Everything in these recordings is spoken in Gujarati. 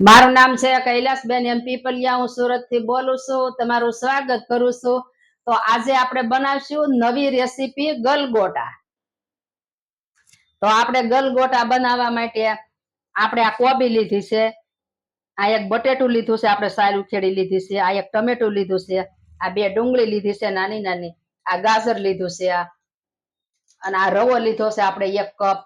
મારું નામ છે કૈલાસબેન એમ પીપલિયા. હું સુરતથી બોલું છું. તમારું સ્વાગત કરું છું. તો આજે આપણે બનાવશું નવી રેસીપી ગલગોટા. તો આપણે ગલગોટા બનાવવા માટે આપણે આ કોબી લીધી છે. આ એક બટેટું લીધું છે. આપણે સાલ ઉખેડી લીધી છે. આ એક ટમેટું લીધું છે. આ બે ડુંગળી લીધી છે નાની નાની. આ ગાજર લીધું છે. આ અને આ રવો લીધો છે. આપણે એક કપ.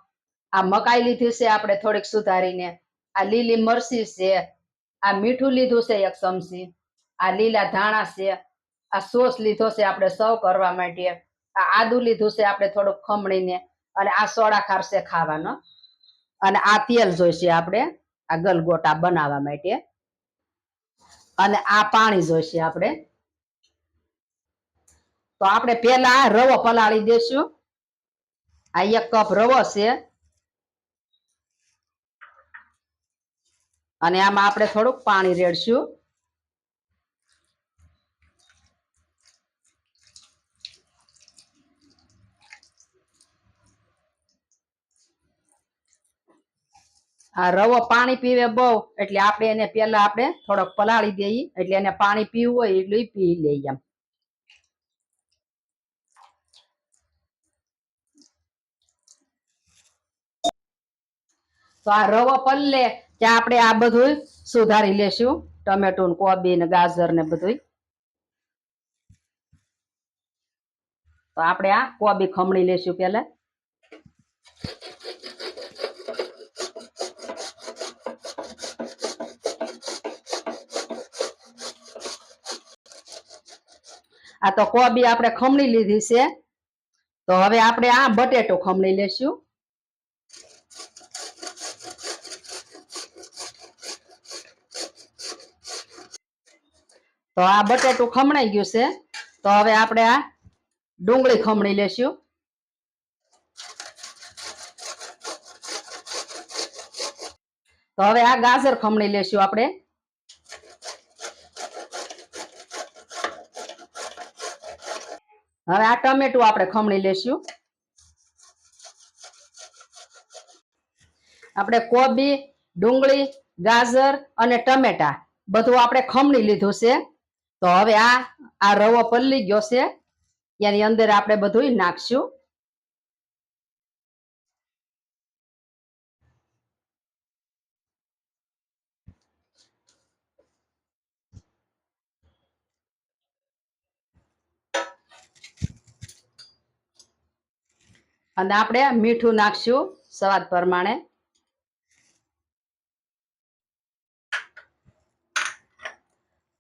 આ મકાઈ લીધી છે. આપણે થોડીક સુધારીને. આ લીલી મરસી છે, આ મીઠું લીધું છે એક ચમચી, આ લીલા ધાણા છે, આ સોસ લીધો છે આપણે સર્વ કરવા માટે, આ આદુ લીધું છે આપણે થોડુંક ખમણીને, અને આ સોડા ખારશે ખાવાનો. અને આ તેલ જોઈશે આપણે આ ગલગોટા બનાવવા માટે. અને આ પાણી જોઈશે આપણે. તો આપણે પેલા રવો પલાળી દેશું. આ એક કપ રવો છે. અને આમાં આપણે થોડુંક પાણી રેડશું. આ રવો પાણી પીવે બહુ, એટલે આપણે એને પેલા આપણે થોડોક પલાળી દઈએ. એટલે એને પાણી પીવું હોય એટલું પી લઈએ એમ. તો આ રવો પલ્લે ત્યાં આપણે આ બધું સુધારી લેશું. ટમેટું ને કોબી ને ગાજર ને બધું તો આપણે આ કોબી ખમણી લેશું પેલા આ તો કોબી આપણે ખમણી લીધી છે. તો હવે આપણે આ બટેટો ખમણી લેશું. તો આ બટેટું ખમણાઈ ગયું છે. તો હવે આપણે આ ડુંગળી ખમણી લેશું. તો હવે આ ગાજર ખમણી લેશું આપણે. હવે આ ટમેટું આપણે ખમણી લેશું. આપણે કોબી, ડુંગળી, ગાજર અને ટમેટા બધું આપણે ખમણી લીધું છે. તો હવે આ આ રવો પલ્લી ગયો છે. એની અંદર આપણે બધું નાખશું. અને આપણે મીઠું નાખશું સ્વાદ પ્રમાણે.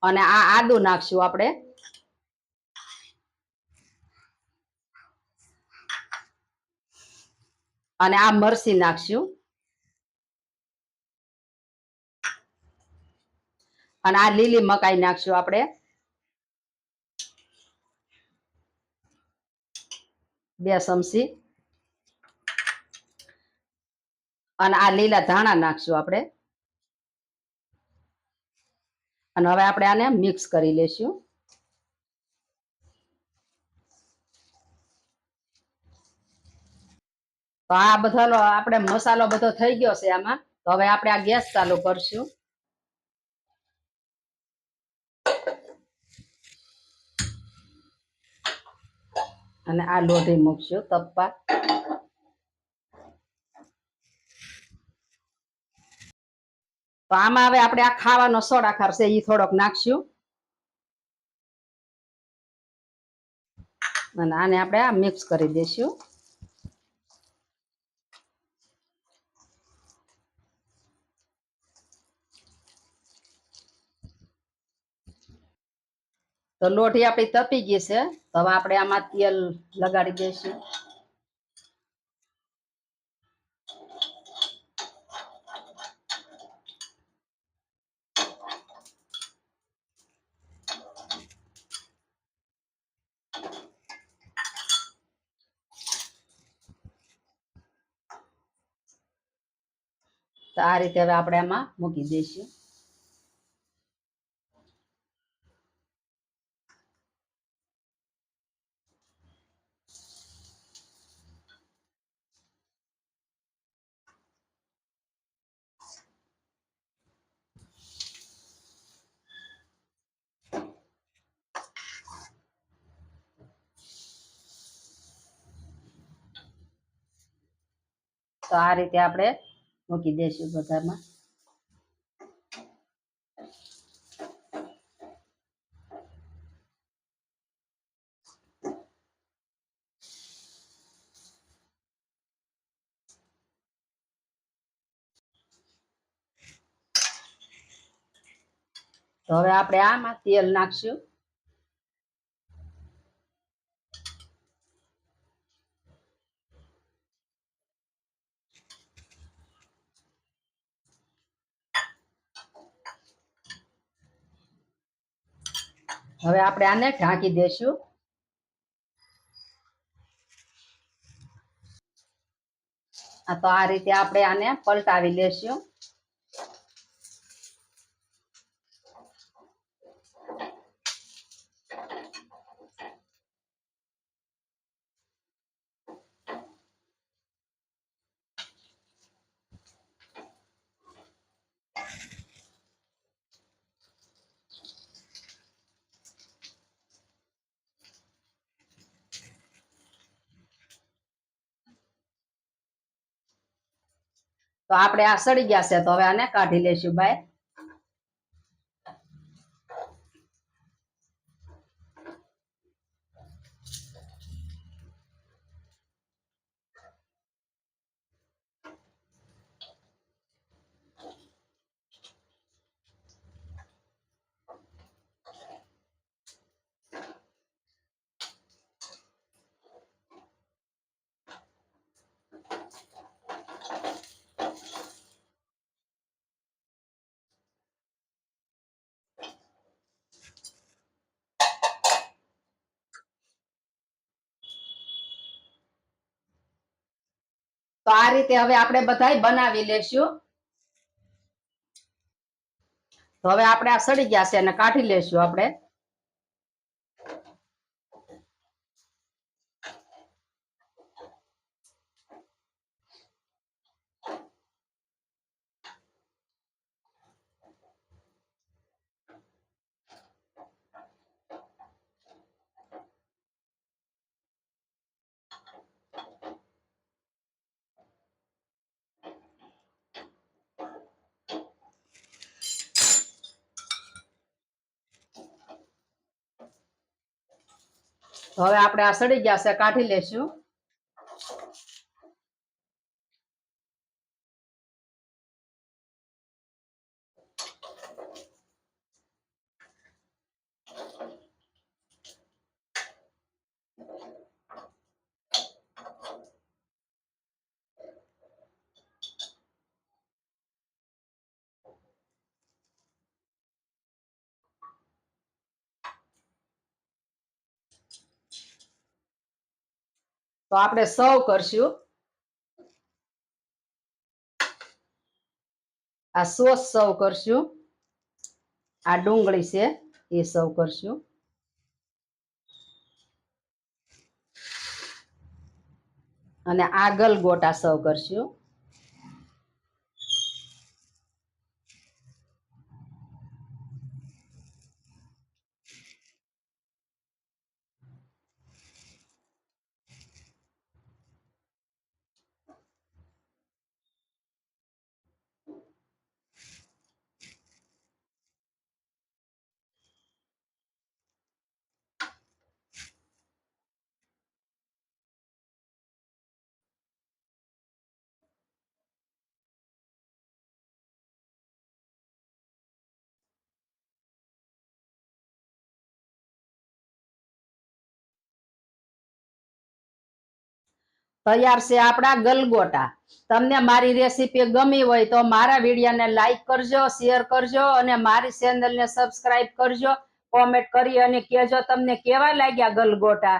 અને આ આદુ નાખશું આપણે. અને આ મરસી નાખશું. અને આ લીલી મકાઈ નાખશું આપણે. બે ચમચી. અને આ લીલા ધાણા નાખશું આપણે. અને હવે આપણે આને મિક્સ કરી લેશું. તો આ બધાનો આપણે મસાલો બધો થઈ ગયો છે આમાં. તો હવે આપણે આ ગેસ ચાલુ કરશું. અને આ લોઢી મૂકશું તપ્પા તો આમાં હવે આપણે આ ખાવાનો સોડા ખાર છે એ થોડોક નાખશું. અને આને આપણે આ મિક્સ કરી દઈશું. તો લોઢી આપણી તપી ગઈ છે, તો હવે આપણે આમાં તેલ લગાડી દઈશું. તો આ રીતે હવે આપણે આમાં મૂકી દઈશું. તો આ રીતે આપણે મૂકી દઈશું બધામાં. તો હવે આપણે આમાં તેલ નાખશું. હવે આપણે આને ઢાંકી દેશું. આ તો આ રીતે આપણે આને પલટાવી લેશું. તો આપણે આ સડી ગયા છે તો હવે આને કાઢી લેશું બાય તો આ રીતે હવે આપણે બધાય બનાવી લેશું. તો હવે આપણે આ સડી ગયા છે અને કાઢી લેશું આપણે. તો હવે આપણે આ સડી ગયા છે કાઢી લેશું. તો આપણે સર્વ કરશું. આ સોસ સર્વ કરશું. આ ડુંગળી છે, એ સર્વ કરશું. અને આ ગલગોટા સર્વ કરશું. તૈયાર છે આપણા ગલગોટા. તમને મારી રેસીપી ગમી હોય તો મારા વિડીયોને લાઈક કરજો શેર કરજો અને મારી ચેનલને સબસ્ક્રાઈબ કરજો. કોમેન્ટ કરી અને કહેજો તમને કેવા લાગ્યા ગલગોટા.